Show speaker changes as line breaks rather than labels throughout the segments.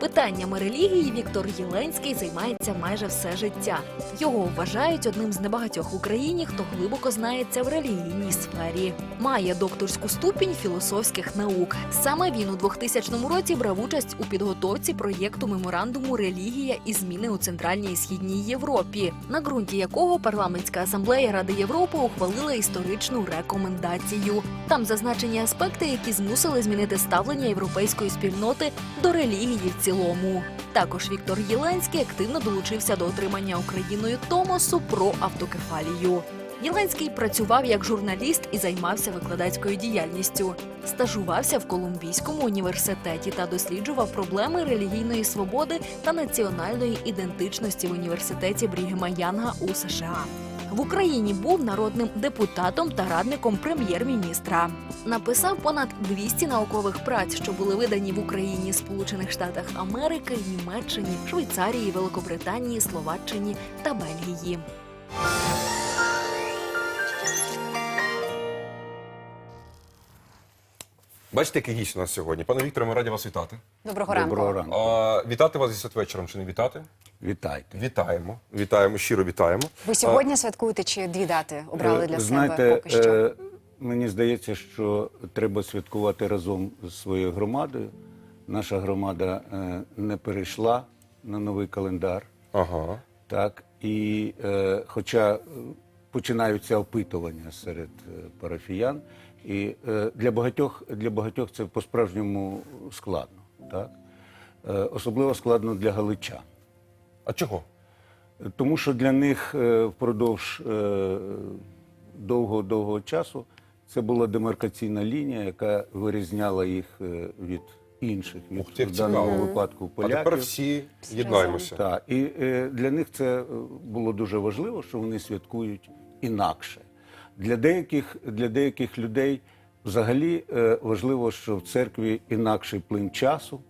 Питаннями релігії Віктор Єленський займається майже все життя. Його вважають одним з небагатьох в Україні, хто глибоко знається в релігійній сфері. Має докторську ступінь філософських наук. Саме він у 2000 році брав участь у підготовці проєкту меморандуму Релігія і зміни у центральній і східній Європі, на ґрунті якого парламентська асамблея Ради Європи ухвалила історичну рекомендацію. Там зазначені аспекти, які змусили змінити ставлення європейської спільноти до релігії в цілому. Також Віктор Єленський активно долучився до отримання Україною Томосу про автокефалію. Єленський працював як журналіст і займався викладацькою діяльністю. Стажувався в Колумбійському університеті та досліджував проблеми релігійної свободи та національної ідентичності в університеті Брігема Янга у США. В Україні був народним депутатом та радником прем'єр-міністра. Написав понад 200 наукових праць, що були видані в Україні, Сполучених Штатах Америки, Німеччині, Швейцарії, Великобританії, Словаччині та Бельгії.
Бачите, який гість у нас сьогодні. Пане Вікторе, ми раді вас вітати.
Доброго ранку.
Доброго ранку.
А, вітати вас зі святвечором чи не вітати?
Вітайте.
Вітаємо. Вітаємо, щиро вітаємо.
Ви сьогодні святкуєте чи дві дати обрали для
Е,
себе поки що?
е, мені здається, що треба святкувати разом з своєю громадою. Наша громада е, не перейшла на новий календар.
Ага.
Так, і е, хоча е, починаються опитування серед е, парафіян, і е, для багатьох для багатьох це по-справжньому складно, так? Е, особливо складно для галичан.
А чого?
Тому що для них е, впродовж е, довго-довгого часу це була демаркаційна лінія, яка вирізняла їх е, від інших, від
Ух
в даному
цікаво.
випадку
А тепер всі єднаємося.
Так, і е, для них це е, було дуже важливо, що вони святкують інакше. Для деяких, для деяких людей взагалі е, важливо, що в церкві інакший плин часу,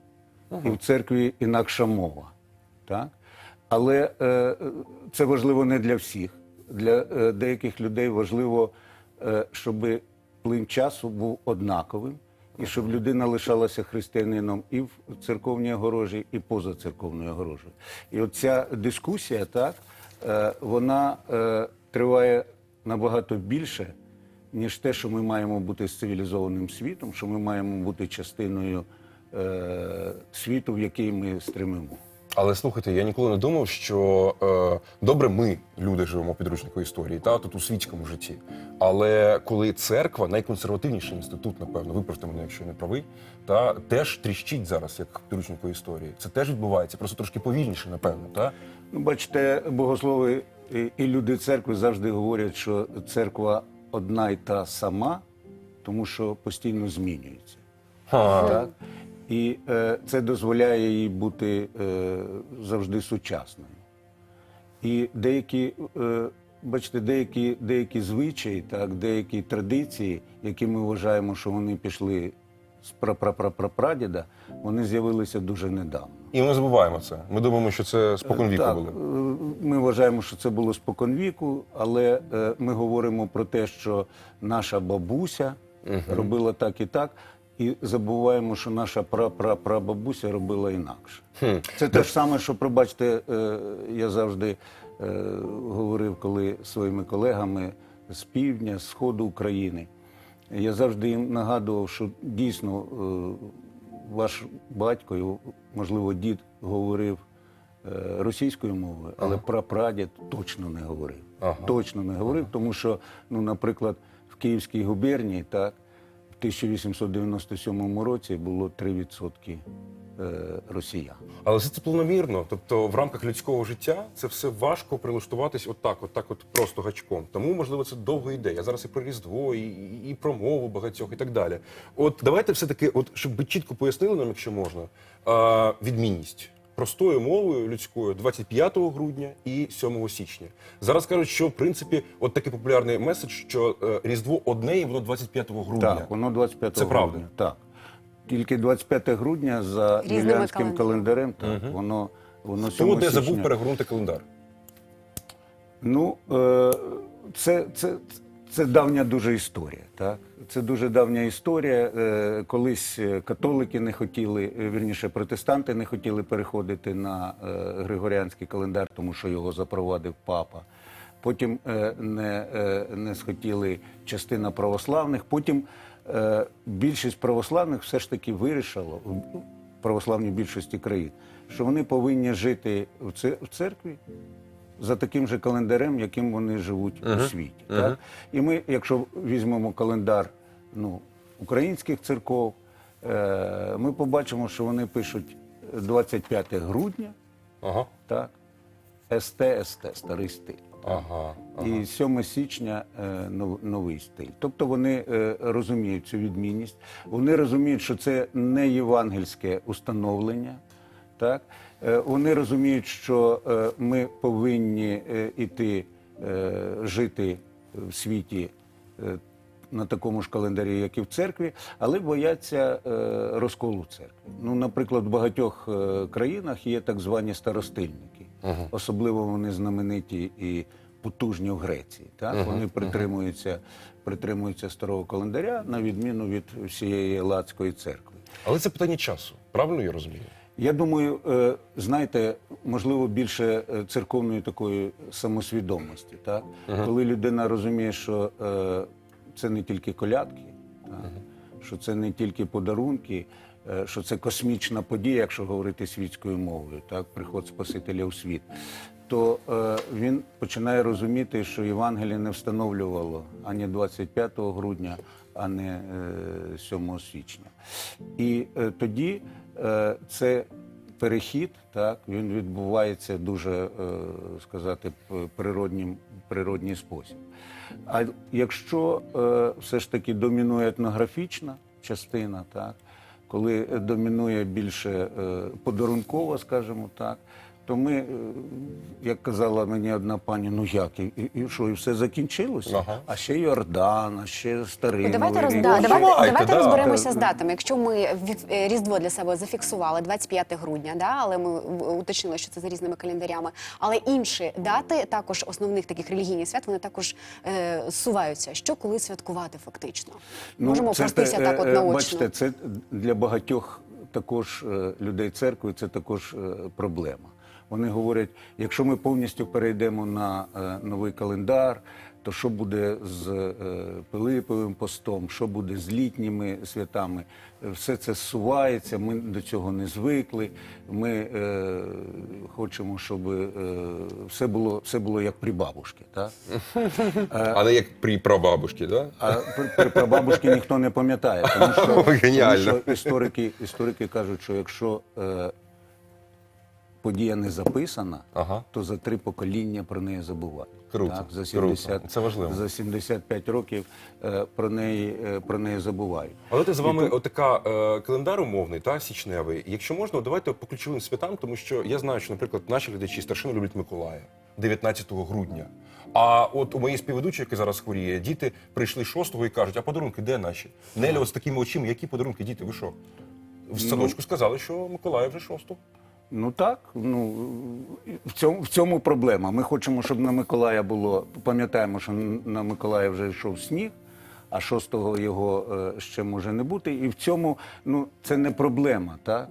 і в церкві інакша мова. Так? Але е, е, це важливо не для всіх. Для е, деяких людей важливо, е, щоб плин часу був однаковим, і щоб людина лишалася християнином і в церковній огорожі, і поза церковною огорожею. І оця дискусія, так, е, вона е, триває набагато більше, ніж те, що ми маємо бути з цивілізованим світом, що ми маємо бути частиною е, світу, в який ми стримимо.
Але слухайте, я ніколи не думав, що е, добре, ми, люди, живемо в підручнику історії, та тут у світському житті. Але коли церква, найконсервативніший інститут, напевно, виправте мене, якщо я не правий, та теж тріщить зараз, як в підручнику історії. Це теж відбувається, просто трошки повільніше, напевно. Та?
Ну, бачите, богослови і, і люди церкви завжди говорять, що церква одна й та сама, тому що постійно змінюється.
Ха.
Так? І е, це дозволяє їй бути е, завжди сучасною. І деякі, е, бачите, деякі, деякі звичаї, так, деякі традиції, які ми вважаємо, що вони пішли з прапрапрапрадіда, вони з'явилися дуже недавно.
І ми забуваємо це. Ми думаємо, що це споконвіку
Так,
були.
е, Ми вважаємо, що це було споконвіку, але е, ми говоримо про те, що наша бабуся робила так і так, і забуваємо, що наша прапрапрабабуся робила інакше. Це те ж саме, що, пробачте, е, я завжди е, говорив, коли своїми колегами з півдня, з сходу України. Я завжди їм нагадував, що дійсно е, ваш батько, можливо, дід говорив російською мовою, але прапрадід точно не говорив.
Ага.
Точно не говорив, тому що, ну, наприклад, в Київській губернії так, 1897 році було 3% е, росіян.
Але це, це планомірно. Тобто, в рамках людського життя це все важко прилаштуватись отак, от так, от просто гачком. Тому, можливо, це довго йде. Я зараз і про Різдво, і, і, про мову багатьох, і так далі. От давайте все-таки, от щоб ви чітко пояснили нам, якщо можна, відмінність. Простою мовою людською 25 грудня і 7 січня. Зараз кажуть, що в принципі от такий популярний меседж, що е, Різдво одне і воно 25 грудня.
Так, воно 25
Це
грудня.
правда?
Так. Тільки 25 грудня за
Різними
юліанським календарем, так, воно, воно
Тому
7
де
січня.
забув перегорнути календар.
Ну, е, це, це, це давня дуже історія. Так? Це дуже давня історія. Е, Колись е, католики не хотіли, е, вірніше, протестанти не хотіли переходити на григоріанський календар, тому що його запровадив папа. Потім не, не схотіли частина православних. Потім більшість православних все ж таки вирішила в православній більшості країн, що вони повинні жити в церкві за таким же календарем, яким вони живуть у світі. Так? І ми, якщо візьмемо календар ну, українських церков, е, ми побачимо, що вони пишуть 25 грудня,
Ага.
так? СТ, СТ, старий стиль.
Ага. ага.
І 7 січня е, нов- новий стиль. Тобто вони е, розуміють цю відмінність, вони розуміють, що це не євангельське установлення. Так? Е, Вони розуміють, що е, ми повинні е, іти е, жити в світі е, на такому ж календарі, як і в церкві, але бояться е, розколу церкви. Ну, наприклад, в багатьох е, країнах є так звані старостильники. Особливо вони знамениті і потужні в Греції. Так? Вони притримуються, притримуються старого календаря, на відміну від всієї Лацької церкви.
Але це питання часу. Правильно я розумію?
Я думаю, е, знаєте, можливо, більше церковної такої самосвідомості, так? коли людина розуміє, що це не тільки колядки, так? що це не тільки подарунки, е, що це космічна подія, якщо говорити світською мовою, так? приход Спасителя у світ. То е, він починає розуміти, що Євангеліє не встановлювало ані 25 грудня, а не е, 7 січня. І е, тоді е, це перехід, так, він відбувається дуже, е, сказати, природнім, природній спосіб. А якщо е, все ж таки домінує етнографічна частина, так, коли домінує більше е, подарункова, скажімо так, то ми, е, як казала мені одна пані, ну як, і, і, і що, і все закінчилося?
Ага.
А ще Йордан, а ще старий.
Ну, давайте, роз... да, давайте,
давайте,
давайте
да.
розберемося з датами. Якщо ми від- е, Різдво для себе зафіксували 25 грудня, да, але ми уточнили, що це за різними календарями. Але інші дати, також основних таких релігійних свят, вони також е, зсуваються. Що коли святкувати фактично? Можемо
Ну, це
простися так, от
е,
наочно.
Бачите, це для багатьох також людей церкви, це також проблема. Вони говорять, якщо ми повністю перейдемо на е, новий календар, то що буде з е, Пилиповим постом, що буде з літніми святами? Все це зсувається, ми до цього не звикли. Ми е, хочемо, щоб е, все було, все було як при бабушці. Так?
А не як при прабабушці, да?
А при, при прабабушки ніхто не пам'ятає, тому що, тому що історики, історики кажуть, що якщо е, подія не записана,
Ага.
то за три покоління про неї забувають.
Круто,
Так, за
круто. Це важливо.
За 75 років е, про, неї, е, про неї забувають.
Але ти з вами
тут-
отака е, календар умовний, та січневий. Якщо можна, давайте по ключовим святам, тому що я знаю, що, наприклад, наші глядачі старшини люблять Миколая 19 грудня. А от у моїй співведучої, яка зараз хворіє, діти прийшли 6-го і кажуть, а подарунки де наші? Неля, от з такими очима, які подарунки, діти, ви що? В садочку сказали, що Миколая вже 6-го.
Ну так, ну в цьому в цьому проблема. Ми хочемо, щоб на Миколая було. Пам'ятаємо, що на Миколая вже йшов сніг, а 6-го його е, ще може не бути. І в цьому ну це не проблема, так?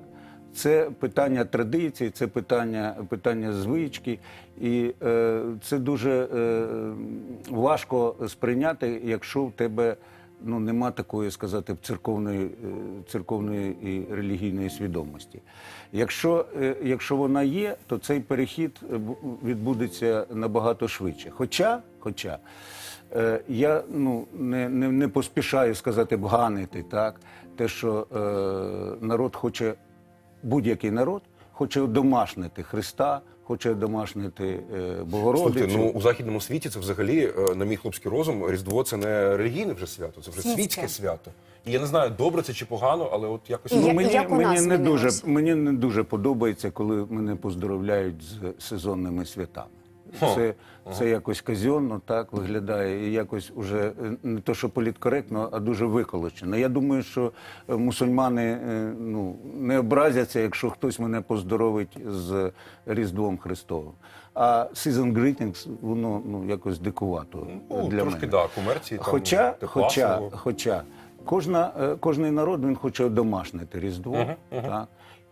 Це питання традиції, це питання, питання звички, і е, це дуже е, важко сприйняти, якщо в тебе ну нема такої сказати церковної, е, церковної і релігійної свідомості. Якщо, е, якщо вона є, то цей перехід е, відбудеться набагато швидше. Хоча, хоча я ну не, не, не поспішаю сказати бганити так, те, що е, народ хоче, будь-який народ хоче домашнити Христа, хоче домашнити е, Богородицю.
Слухайте, ну у західному світі це взагалі, е, на мій хлопський розум, Різдво це не релігійне вже свято, це вже
Світське.
світське свято. І я не знаю, добре це чи погано, але от якось
Ну, мені,
як
мені, не дуже, мені не дуже подобається, коли мене поздоровляють з сезонними святами. Це, це якось казенно так виглядає, і якось уже е, не то, що політкоректно, а дуже виколочено. Я думаю, що е, мусульмани е, ну, не образяться, якщо хтось мене поздоровить з Різдвом Христовим. А season greetings, воно ну, якось дикувато
Ну,
для
трошки,
мене.
да, комерції.
Хоча,
тепла
хоча, хоча кожна, кожний народ він хоче одомашнити Різдво. Так?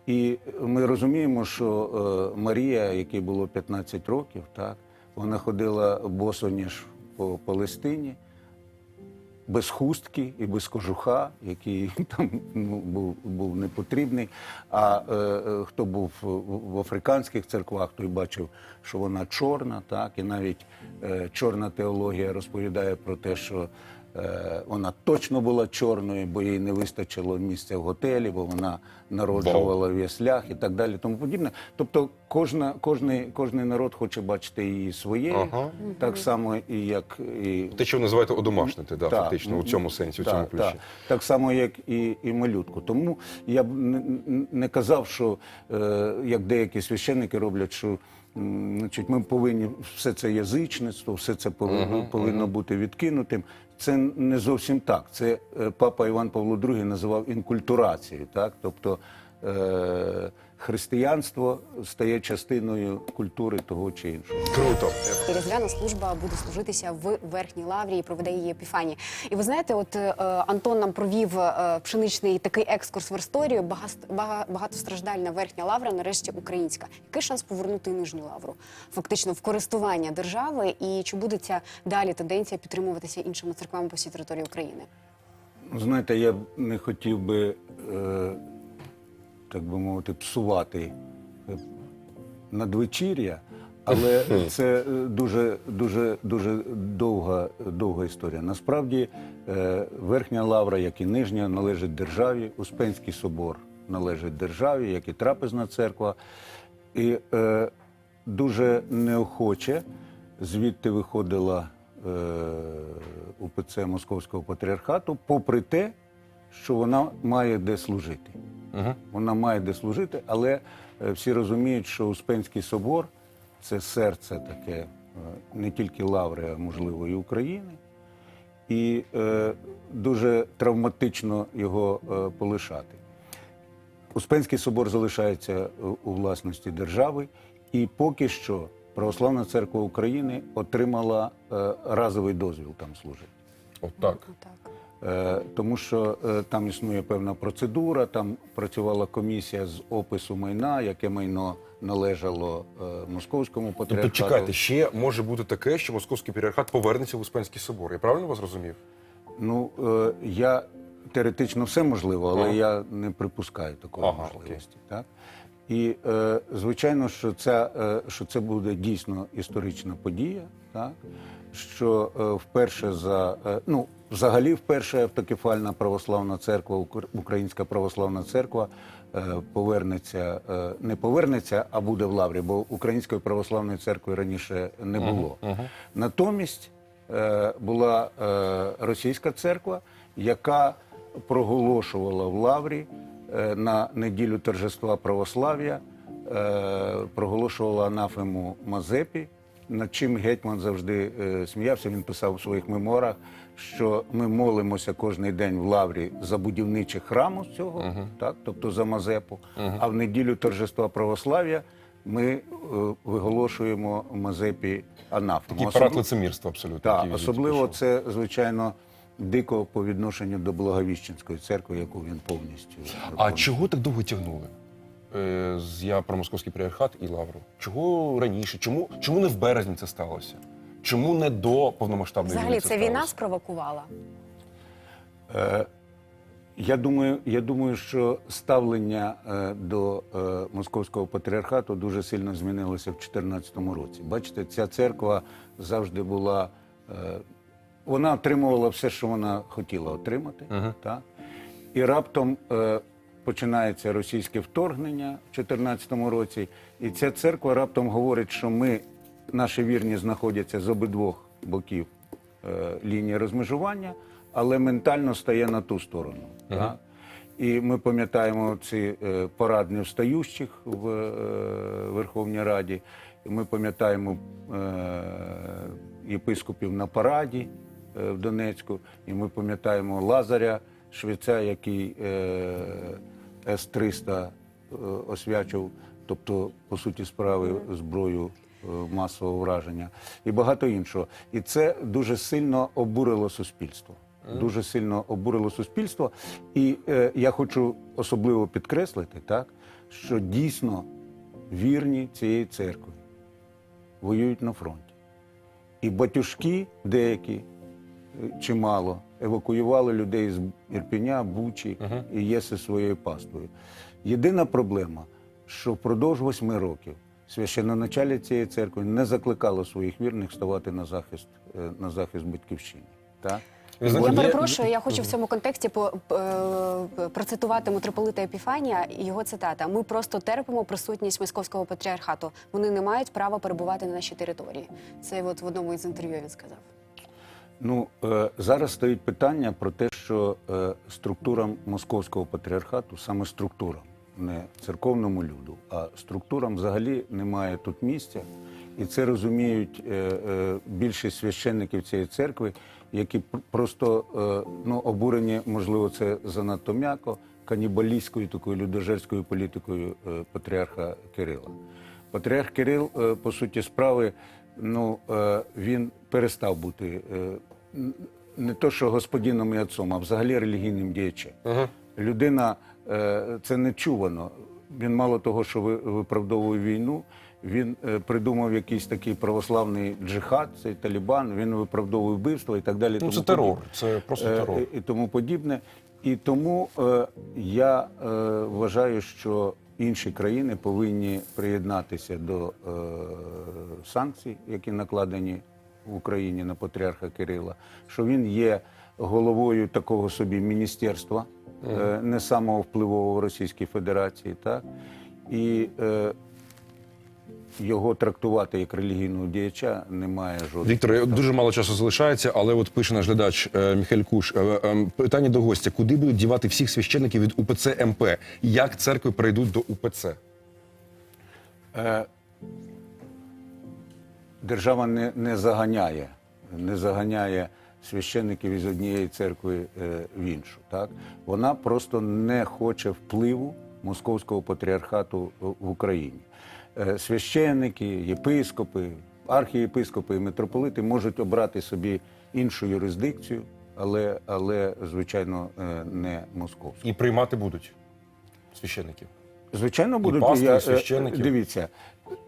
І ми розуміємо, що е, Марія, якій було 15 років, так, вона ходила босоніж по Палестині, без хустки і без кожуха, який там ну, був, був непотрібний. А е, е, хто був в, африканських церквах, той бачив, що вона чорна, так, і навіть е, чорна теологія розповідає про те, що вона точно була чорною, бо їй не вистачило місця в готелі, бо вона народжувала в яслях і так далі, тому подібне. Тобто кожна, кожний, кожний народ хоче бачити її своєю,
Ага.
так само і як і
Те, що ви називаєте одомашнити, да,
Так.
фактично, у цьому сенсі, у цьому ключі.
Так, так само, як і, і малютку. Тому я б не, не казав, що е, як деякі священники роблять, що значить, ми повинні все це язичництво, все це повинно, повинно бути відкинутим. Це не зовсім так. Це е, папа Іван Павло II називав інкультурацією, так? Тобто е, християнство стає частиною культури того чи іншого.
Круто.
І Різдвяна служба буде служитися в Верхній Лаврі і проведе її Епіфанії. І ви знаєте, от е, Антон нам провів е, пшеничний такий екскурс в історію. Бага- Багатостраждальна Верхня Лавра, нарешті українська. Який шанс повернути Нижню Лавру? Фактично в користування держави, і чи буде ця далі тенденція підтримуватися іншими церквами по всій території України?
Ну, Знаєте, я не хотів би, е, так би мовити, псувати е, надвечір'я, але це е, дуже, дуже, дуже довга, довга історія. Насправді, е, Верхня Лавра, як і Нижня, належить державі, Успенський собор належить державі, як і Трапезна церква. І е, дуже неохоче звідти виходила е, УПЦ Московського патріархату, попри те, що вона має де служити.
Угу.
Вона має де служити, але е, всі розуміють, що Успенський собор це серце таке е, не тільки Лаври, а можливо і України. І е, дуже травматично його е, полишати. Успенський собор залишається е, у власності держави, і поки що Православна церква України отримала е, разовий дозвіл там служити.
От так.
Так.
Е, Тому що е, там існує певна процедура, там працювала комісія з опису майна, яке майно належало е, московському
Тобто,
патріархату.
чекайте, ще може бути таке, що Московський патріархат повернеться в Успенський собор. Я правильно вас розумів?
Ну е, я теоретично все можливо, але
Ага.
я не припускаю такої
Ага,
можливості. Так? І е, звичайно, що це, е, що це буде дійсно історична подія, так? що е, вперше за е, ну, взагалі вперше автокефальна православна церква, Укр- Українська православна церква е, повернеться, е, не повернеться, а буде в лаврі, бо Української православної церкви раніше не було. Натомість е, була російська церква, яка проголошувала в лаврі на неділю торжества православ'я, проголошувала анафему Мазепі, над чим гетьман завжди е, сміявся. Він писав у своїх мемуарах, що ми молимося кожен день в лаврі за будівниче храму цього, так, тобто за Мазепу, а в неділю торжества православ'я ми е, виголошуємо Мазепі анафему.
Такий парад лицемірства абсолютно.
так, особливо
пішов.
це, звичайно, дико по відношенню до Благовіщенської церкви, яку він повністю.
А
виконує.
чого так довго тягнули? Е, Я про Московський патріархат і Лавру. Чого раніше? Чому, чому не в березні це сталося? Чому не до повномасштабної війни Взагалі,
це
сталося?
війна спровокувала.
Е, Я думаю, я думаю, що ставлення е, до е, московського патріархату дуже сильно змінилося в 2014 році. Бачите, ця церква завжди була. е, Вона отримувала все, що вона хотіла отримати. Так? І раптом е, починається російське вторгнення в 2014 році, і ця церква раптом говорить, що ми, наші вірні, знаходяться з обидвох боків е, лінії розмежування, але ментально стає на ту сторону. Так? І ми пам'ятаємо ці е, парадні встаючих в е, Верховній Раді. ми пам'ятаємо е, єпископів на параді е, в Донецьку, і ми пам'ятаємо Лазаря, швеця, який е, С-300 е, освячив, тобто, по суті справи, зброю е, масового враження, і багато іншого. І це дуже сильно обурило суспільство. Дуже сильно обурило суспільство. І е, я хочу особливо підкреслити, так, що дійсно вірні цієї церкви воюють на фронті. І батюшки деякі, чимало, евакуювали людей з Ірпеня, Бучі і єси своєю паствою. Єдина проблема, що впродовж восьми років священноначалі цієї церкви не закликало своїх вірних ставати на захист, е, на захист батьківщини. Так?
Я перепрошую, я хочу в цьому контексті по, е, процитувати митрополита Епіфанія і його цитата. Ми просто терпимо присутність московського патріархату. Вони не мають права перебувати на нашій території. Це от в одному із інтерв'ю він сказав.
Ну е, зараз стоїть питання про те, що е, структурам московського патріархату, саме структурам, не церковному люду, а структурам взагалі немає тут місця. І це розуміють е, більшість священників цієї церкви, які просто ну, обурені, можливо, це занадто м'яко, канібалістською такою людожерською політикою патріарха Кирила. Патріарх Кирил, по суті справи, ну е, він перестав бути е, не то, що господином і отцом, а взагалі релігійним діячем. Людина е, це не чувано. Він мало того, що ви- виправдовує війну. Він придумав якийсь такий православний джихад, цей Талібан. Він виправдовує вбивство і так далі.
Ну,
тому
це терор,
подібне.
це просто терор.
і тому подібне. І тому е, я е, вважаю, що інші країни повинні приєднатися до е, санкцій, які накладені в Україні на патріарха Кирила, що він є головою такого собі міністерства, е, не самого впливового Російської Російській Федерації, так? І е, його трактувати як релігійного діяча немає жодного.
Віктор, дуже мало часу залишається, але от пише наш глядач е, Міхель Куш. е, е, питання до гостя: куди будуть дівати всіх священників від УПЦ МП? Як церкви перейдуть до УПЦ?
Е, держава не, не заганяє, не заганяє священників із однієї церкви е, в іншу. Так? Вона просто не хоче впливу московського патріархату в в Україні. Е, священники, єпископи, архієпископи і митрополити можуть обрати собі іншу юрисдикцію, але, але звичайно, е, не московську.
І приймати будуть священників.
Звичайно, будуть
пастирів,
е,
священиків.
Дивіться,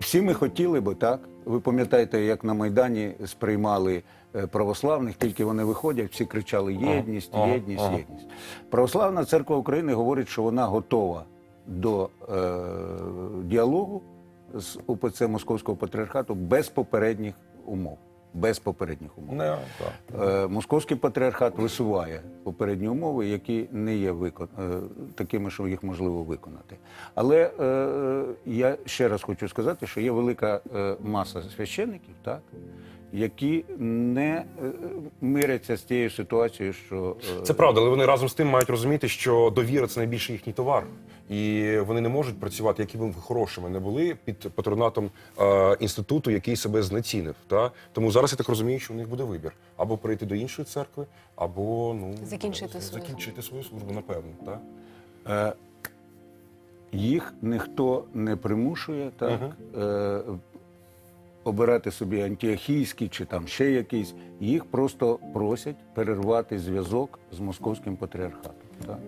всі ми хотіли би так. Ви пам'ятаєте, як на Майдані сприймали православних, тільки вони виходять, всі кричали єдність,
ага,
єдність,
ага.
єдність. Православна церква України говорить, що вона готова до е, діалогу з УПЦ Московського патріархату без попередніх умов. Без попередніх умов.
Не, так.
Е, Московський патріархат висуває попередні умови, які не є викон... е, такими, що їх можливо виконати. Але е, я ще раз хочу сказати, що є велика е, маса священників, так, які не е, миряться з тією ситуацією, що е,
Це правда, але вони разом з тим мають розуміти, що довіра це найбільший їхній товар. І вони не можуть працювати, які б ви хорошими не були під патронатом е, інституту, який себе знецінив. Та? Тому зараз я так розумію, що у них буде вибір: або перейти до іншої церкви, або ну
Закінчити свою
закінчити свою службу, напевно. Та?
Е, їх ніхто не примушує так, е, обирати собі антіохійський чи там ще якийсь. Їх просто просять перервати зв'язок з московським патріархатом. Так.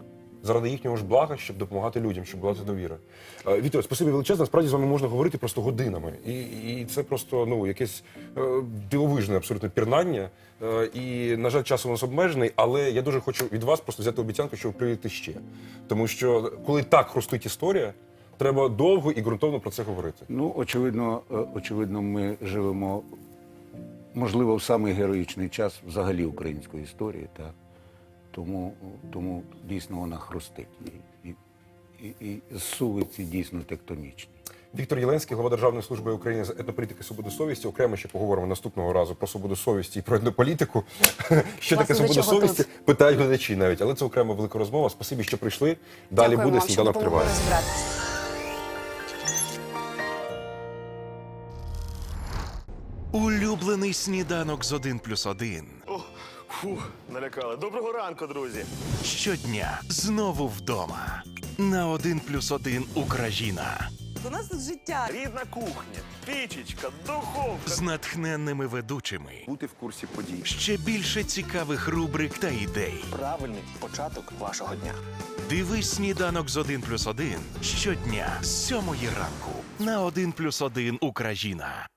заради їхнього ж блага, щоб допомагати людям, щоб була ця довіра. Е, Віктор, спасибі величезне. Насправді з вами можна говорити просто годинами. І, і це просто ну якесь е, дивовижне абсолютно пірнання. Е, і, на жаль, час у нас обмежений, але я дуже хочу від вас просто взяти обіцянку, що ви ще. Тому що коли так хрустить історія, треба довго і ґрунтовно про це говорити.
Ну, очевидно, е, очевидно, ми живемо, можливо, в самий героїчний час взагалі української історії, так. Тому, тому дійсно вона хрустить. І, і, і, і зсувиці дійсно тектонічні.
Віктор Єленський, голова Державної служби України з етнополітики свободи совісті. Окремо ще поговоримо наступного разу про свободу совісті і про етнополітику. Що таке свобода совісті? Питають глядачі навіть, але це окрема велика розмова. Спасибі, що прийшли. Далі буде сніданок триває.
Улюблений сніданок з 1 плюс 1.
О, фу, налякали. Доброго ранку, друзі.
Щодня знову вдома. На 1 плюс 1 Україна
У нас тут життя.
Рідна кухня, пічечка, духовка.
з натхненними ведучими.
Бути в курсі подій.
Ще більше цікавих рубрик та ідей.
Правильний початок вашого дня.
Дивись сніданок з 1 плюс 1 щодня з 7 ранку на 1 плюс 1 Україна.